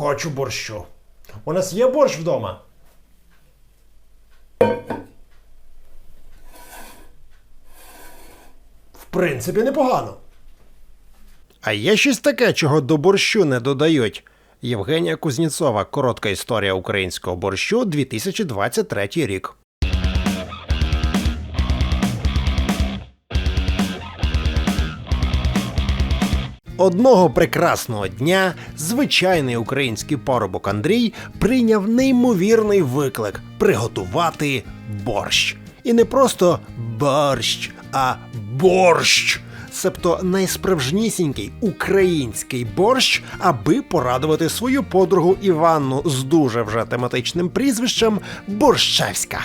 Хочу борщу. У нас є борщ вдома. В принципі, непогано. А є щось таке, чого до борщу не додають. Євгенія Кузнєцова. Коротка історія українського борщу 2023 рік. Одного прекрасного дня звичайний український парубок Андрій прийняв неймовірний виклик приготувати борщ. І не просто борщ, а борщ. Себто найсправжнісінький український борщ, аби порадувати свою подругу Іванну з дуже вже тематичним прізвищем Борщевська.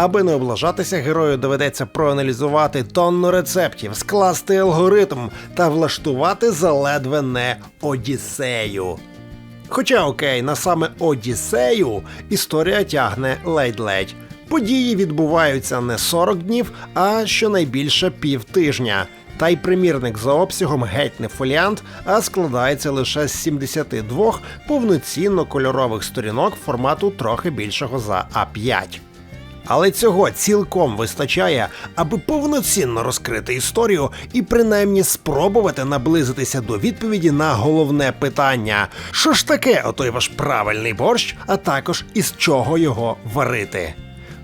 Аби не облажатися, герою доведеться проаналізувати тонну рецептів, скласти алгоритм та влаштувати заледве не Одіссею. Хоча окей, на саме Одіссею історія тягне ледь-ледь. Події відбуваються не 40 днів, а щонайбільше півтижня. Та й примірник за обсягом геть не фоліант, а складається лише з 72 повноцінно кольорових сторінок формату трохи більшого за А5. Але цього цілком вистачає, аби повноцінно розкрити історію і принаймні спробувати наблизитися до відповіді на головне питання: що ж таке отой ваш правильний борщ, а також із чого його варити.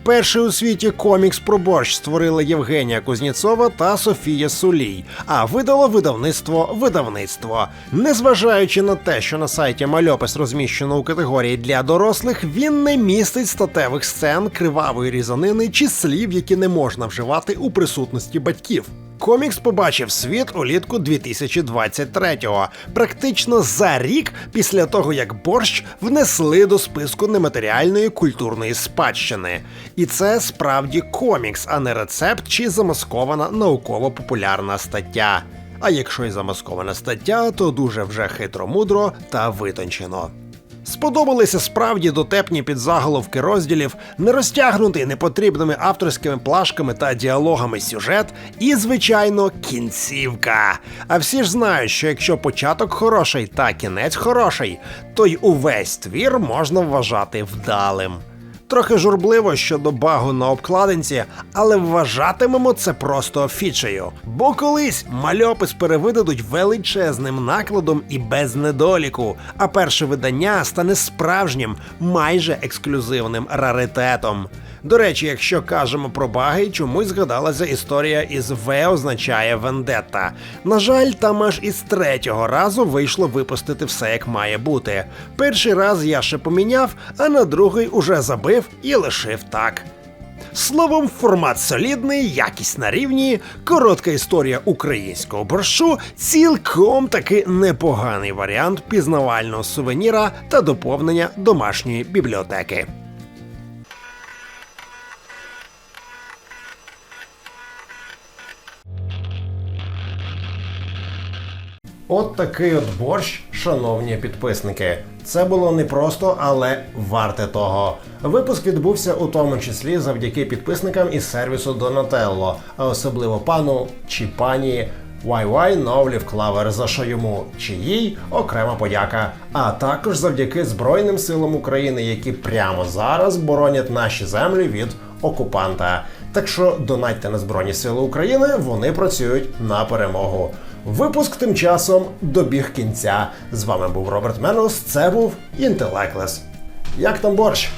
Перший у світі комікс про борщ створили Євгенія Кузнєцова та Софія Сулій, а видало видавництво видавництво. Незважаючи на те, що на сайті мальопис розміщено у категорії для дорослих, він не містить статевих сцен, кривавої різанини чи слів, які не можна вживати у присутності батьків. Комікс побачив світ улітку 2023-го, практично за рік після того, як борщ внесли до списку нематеріальної культурної спадщини. І це справді комікс, а не рецепт чи замаскована науково-популярна стаття. А якщо й замаскована стаття, то дуже вже хитро-мудро та витончено. Сподобалися справді дотепні підзаголовки розділів, не розтягнутий непотрібними авторськими плашками та діалогами сюжет, і, звичайно, кінцівка. А всі ж знають, що якщо початок хороший та кінець хороший, то й увесь твір можна вважати вдалим. Трохи журбливо щодо багу на обкладинці, але вважатимемо це просто фічею. Бо колись мальопис перевидадуть величезним накладом і без недоліку, а перше видання стане справжнім, майже ексклюзивним раритетом. До речі, якщо кажемо про баги, чомусь згадалася історія із В означає вендетта. На жаль, там аж із третього разу вийшло випустити все як має бути. Перший раз я ще поміняв, а на другий уже забив і лишив так. Словом, формат солідний, якість на рівні, коротка історія українського борщу, цілком таки непоганий варіант пізнавального сувеніра та доповнення домашньої бібліотеки. От такий от борщ, шановні підписники. Це було не просто, але варте того. Випуск відбувся у тому числі завдяки підписникам із сервісу Donatello, а особливо пану чи пані YY Новлів Клавер, за що йому чи їй окрема подяка. А також завдяки Збройним силам України, які прямо зараз боронять наші землі від окупанта. Так що донатьте на Збройні Сили України, вони працюють на перемогу. Випуск тим часом добіг кінця. З вами був Роберт Менус. Це був Інтелеклес. Як там борщ?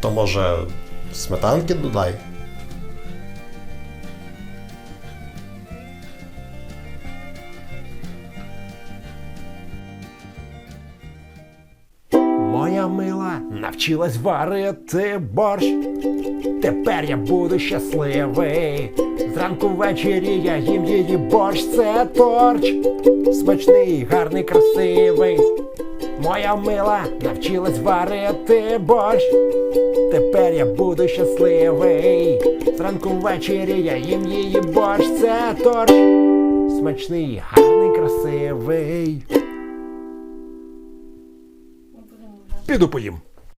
То може сметанки додай? Мила навчилась варити борщ. Тепер я буду щасливий. Зранку ввечері я їм її борщ, це торч. Смачний, гарний, красивий. Моя мила навчилась варити борщ. Тепер я буду щасливий. Зранку ввечері я їм її борщ, це торч. Смачний, гарний, красивий. Піду поїм.